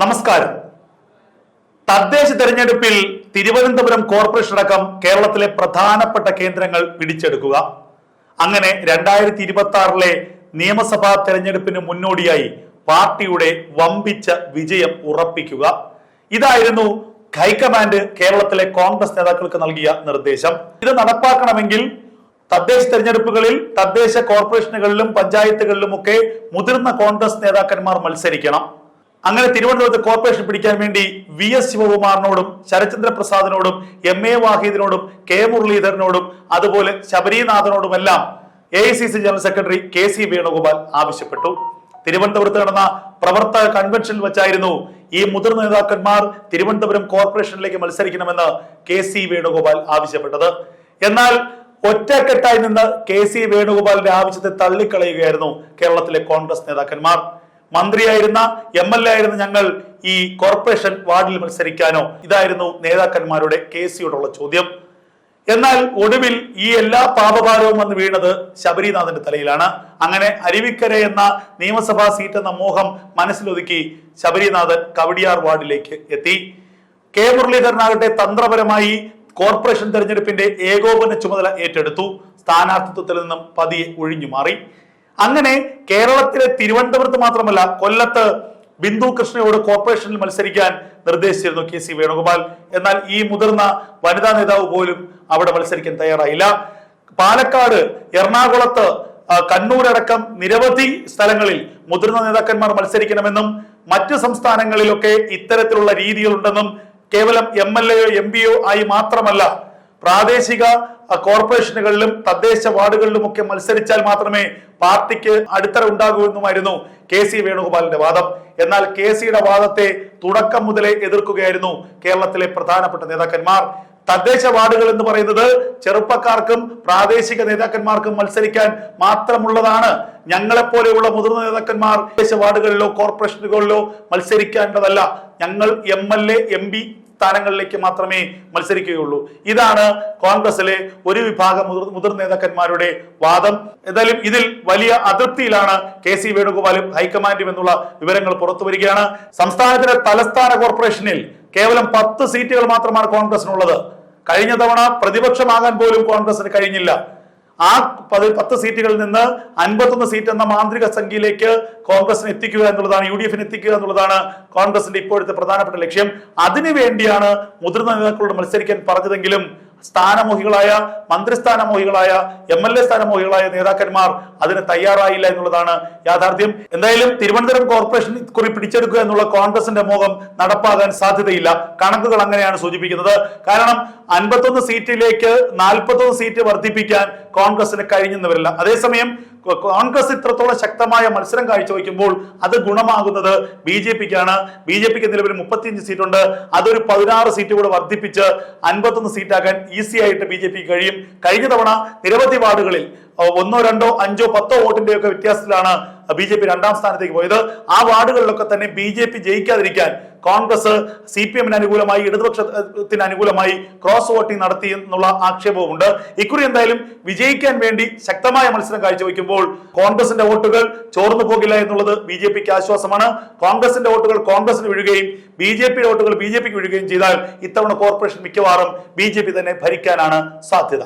നമസ്കാരം. തദ്ദേശ തെരഞ്ഞെടുപ്പിൽ തിരുവനന്തപുരം കോർപ്പറേഷൻ അടക്കം കേരളത്തിലെ പ്രധാനപ്പെട്ട കേന്ദ്രങ്ങൾ പിടിച്ചെടുക്കുക. അങ്ങനെ രണ്ടായിരത്തി ഇരുപത്തി ആറിലെ നിയമസഭാ തെരഞ്ഞെടുപ്പിന് മുന്നോടിയായി പാർട്ടിയുടെ വമ്പിച്ച വിജയം ഉറപ്പിക്കുക. ഇതായിരുന്നു ഹൈക്കമാൻഡ് കേരളത്തിലെ കോൺഗ്രസ് നേതാക്കൾക്ക് നൽകിയ നിർദ്ദേശം. ഇത് നടപ്പാക്കണമെങ്കിൽ തദ്ദേശ തെരഞ്ഞെടുപ്പുകളിൽ തദ്ദേശ കോർപ്പറേഷനുകളിലും പഞ്ചായത്തുകളിലും ഒക്കെ മുതിർന്ന കോൺഗ്രസ് നേതാക്കന്മാർ മത്സരിക്കണം. അങ്ങനെ തിരുവനന്തപുരത്ത് കോർപ്പറേഷൻ പിടിക്കാൻ വേണ്ടി വി എസ് ശിവകുമാറിനോടും ശരചന്ദ്ര പ്രസാദിനോടും എം എ വാഹിദിനോടും കെ മുരളീധരനോടും അതുപോലെ ശബരിനാഥനോടുമെല്ലാം A I C C general secretary K C Venugopal ആവശ്യപ്പെട്ടു. തിരുവനന്തപുരത്ത് നടന്ന പ്രവർത്തക കൺവെൻഷനിൽ വെച്ചായിരുന്നു ഈ മുതിർന്ന നേതാക്കന്മാർ തിരുവനന്തപുരം കോർപ്പറേഷനിലേക്ക് മത്സരിക്കണമെന്ന് കെ സി വേണുഗോപാൽ ആവശ്യപ്പെട്ടത്. എന്നാൽ ഒറ്റക്കെട്ടായി നിന്ന് കെ സി വേണുഗോപാലിന്റെ ആവശ്യത്തെ തള്ളിക്കളയുകയായിരുന്നു കേരളത്തിലെ കോൺഗ്രസ് നേതാക്കന്മാർ. മന്ത്രിയായിരുന്ന എം എൽ എ ആയിരുന്ന ഞങ്ങൾ ഈ കോർപ്പറേഷൻ വാർഡിൽ മത്സരിക്കാനോ ഇതായിരുന്നു നേതാക്കന്മാരുടെ കെ സിയോടുള്ള ചോദ്യം. എന്നാൽ ഒടുവിൽ ഈ എല്ലാ പാപഭാരവും വന്ന് വീണത് ശബരിനാഥന്റെ തലയിലാണ്. അങ്ങനെ അരുവിക്കര എന്ന നിയമസഭാ സീറ്റ് എന്ന മോഹം മനസ്സിലൊതുക്കി ശബരിനാഥൻ കവടിയാർ വാർഡിലേക്ക് എത്തി. കെ മുരളീധരനാകട്ടെ തന്ത്രപരമായി കോർപ്പറേഷൻ തെരഞ്ഞെടുപ്പിന്റെ ഏകോപന ചുമതല ഏറ്റെടുത്തു. സ്ഥാനാർത്ഥിത്വത്തിൽ നിന്നും പതിയെ ഒഴിഞ്ഞു മാറി. അങ്ങനെ കേരളത്തിലെ തിരുവനന്തപുരത്ത് മാത്രമല്ല കൊല്ലത്ത് ബിന്ദു കൃഷ്ണയോട് കോർപ്പറേഷനിൽ മത്സരിക്കാൻ നിർദ്ദേശിച്ചിരുന്നു കെ സി വേണുഗോപാൽ. എന്നാൽ ഈ മുതിർന്ന വനിതാ നേതാവ് പോലും അവിടെ മത്സരിക്കാൻ തയ്യാറായില്ല. പാലക്കാട് എറണാകുളത്ത് കണ്ണൂരടക്കം നിരവധി സ്ഥലങ്ങളിൽ മുതിർന്ന നേതാക്കന്മാർ മത്സരിക്കണമെന്നും മറ്റു സംസ്ഥാനങ്ങളിലൊക്കെ ഇത്തരത്തിലുള്ള രീതികളുണ്ടെന്നും കേവലം എം എൽ എയോ എം പിയോ ആയി മാത്രമല്ല പ്രാദേശിക കോർപ്പറേഷനുകളിലും തദ്ദേശ വാർഡുകളിലും ഒക്കെ മത്സരിച്ചാൽ മാത്രമേ പാർട്ടിക്ക് അടിത്തറ ഉണ്ടാകൂ എന്നുമായിരുന്നു കെ സി വേണുഗോപാലിന്റെ വാദം. എന്നാൽ കെ സിയുടെ വാദത്തെ തുടക്കം മുതലേ എതിർക്കുകയായിരുന്നു കേരളത്തിലെ പ്രധാനപ്പെട്ട നേതാക്കന്മാർ. തദ്ദേശ വാർഡുകൾ എന്ന് പറയുന്നത് ചെറുപ്പക്കാർക്കും പ്രാദേശിക നേതാക്കന്മാർക്കും മത്സരിക്കാൻ മാത്രമുള്ളതാണ്. ഞങ്ങളെപ്പോലെയുള്ള മുതിർന്ന നേതാക്കന്മാർ തദ്ദേശ വാർഡുകളിലോ കോർപ്പറേഷനുകളിലോ മത്സരിക്കേണ്ടതല്ല. ഞങ്ങൾ M L A M P സ്ഥാനങ്ങളിലേക്ക് മാത്രമേ മത്സരിക്കുകയുള്ളൂ. ഇതാണ് കോൺഗ്രസിലെ ഒരു വിഭാഗം മുതിർ മുതിർന്ന നേതാക്കന്മാരുടെ വാദം. എന്തായാലും ഇതിൽ വലിയ അതൃപ്തിയിലാണ് കെ സി വേണുഗോപാലും ഹൈക്കമാൻഡും എന്നുള്ള വിവരങ്ങൾ പുറത്തു വരികയാണ്. സംസ്ഥാനത്തിലെ തലസ്ഥാന കോർപ്പറേഷനിൽ കേവലം പത്ത് സീറ്റുകൾ മാത്രമാണ് കോൺഗ്രസിനുള്ളത്. കഴിഞ്ഞ തവണ പ്രതിപക്ഷമാകാൻ പോലും കോൺഗ്രസിന് കഴിഞ്ഞില്ല. ആ പതി പത്ത് സീറ്റുകളിൽ നിന്ന് അൻപത്തൊന്ന് സീറ്റ് എന്ന മാന്ത്രിക സംഖ്യയിലേക്ക് കോൺഗ്രസിന് എത്തിക്കുക എന്നുള്ളതാണ് യു ഡി എഫിന് എത്തിക്കുക എന്നുള്ളതാണ് കോൺഗ്രസിന്റെ ഇപ്പോഴത്തെ പ്രധാനപ്പെട്ട ലക്ഷ്യം. അതിനു വേണ്ടിയാണ് മുതിർന്ന നേതാക്കളോട് മത്സരിക്കാൻ പറഞ്ഞതെങ്കിലും സ്ഥാനമോഹികളായ മന്ത്രിസ്ഥാനമോഹികളായ എം എൽ എ സ്ഥാനമോഹികളായ നേതാക്കന്മാർ അതിന് തയ്യാറായില്ല എന്നുള്ളതാണ് യാഥാർത്ഥ്യം. എന്തായാലും തിരുവനന്തപുരം കോർപ്പറേഷൻ കുറി പിടിച്ചെടുക്കുക എന്നുള്ള കോൺഗ്രസിന്റെ മോഹം നടപ്പാകാൻ സാധ്യതയില്ല. കണക്കുകൾ അങ്ങനെയാണ് സൂചിപ്പിക്കുന്നത്. കാരണം അൻപത്തൊന്ന് സീറ്റിലേക്ക് നാൽപ്പത്തൊന്ന് സീറ്റ് വർദ്ധിപ്പിക്കാൻ കോൺഗ്രസിന് കഴിഞ്ഞെന്ന് വരില്ല അതേസമയം കോൺഗ്രസ് ഇത്രത്തോളം ശക്തമായ മത്സരം കാഴ്ചവെക്കുമ്പോൾ അത് ഗുണമാകുന്നത് ബി ജെ പിക്കാണ്. ബി ജെ പിക്ക് നിലവിൽ മുപ്പത്തിയഞ്ച് സീറ്റുണ്ട്. അതൊരു പതിനാറ് സീറ്റ് കൂടെ വർദ്ധിപ്പിച്ച് അൻപത്തൊന്ന് സീറ്റാക്കാൻ ഈസി ആയിട്ട് ബി ജെ പി കഴിയും. കഴിഞ്ഞ തവണ നിരവധി വാർഡുകളിൽ ഒന്നോ രണ്ടോ അഞ്ചോ പത്തോ വോട്ടിന്റെ ഒക്കെ വ്യത്യാസത്തിലാണ് ബി ജെ പി രണ്ടാം സ്ഥാനത്തേക്ക് പോയത്. ആ വാർഡുകളിലൊക്കെ തന്നെ ബി ജെ പി ജയിക്കാതിരിക്കാൻ കോൺഗ്രസ് സി പി എമ്മിന് അനുകൂലമായി ഇടതുപക്ഷത്തിന് അനുകൂലമായി ക്രോസ് വോട്ടിംഗ് നടത്തി എന്നുള്ള ആക്ഷേപവുമുണ്ട്. ഇക്കുറി എന്തായാലും വിജയിക്കാൻ വേണ്ടി ശക്തമായ മത്സരം കാഴ്ചവെക്കുമ്പോൾ കോൺഗ്രസിന്റെ വോട്ടുകൾ ചോർന്നു പോകില്ല എന്നുള്ളത് ബി ജെ പിക്ക് ആശ്വാസമാണ്. കോൺഗ്രസിന്റെ വോട്ടുകൾ കോൺഗ്രസിന് വീഴുകയും ബി ജെ പിയുടെ വോട്ടുകൾ ബി ജെ പിക്ക് വീഴുകയും ചെയ്താൽ ഇത്തവണ കോർപ്പറേഷൻ മിക്കവാറും ബി ജെ പി തന്നെ ഭരിക്കാനാണ് സാധ്യത.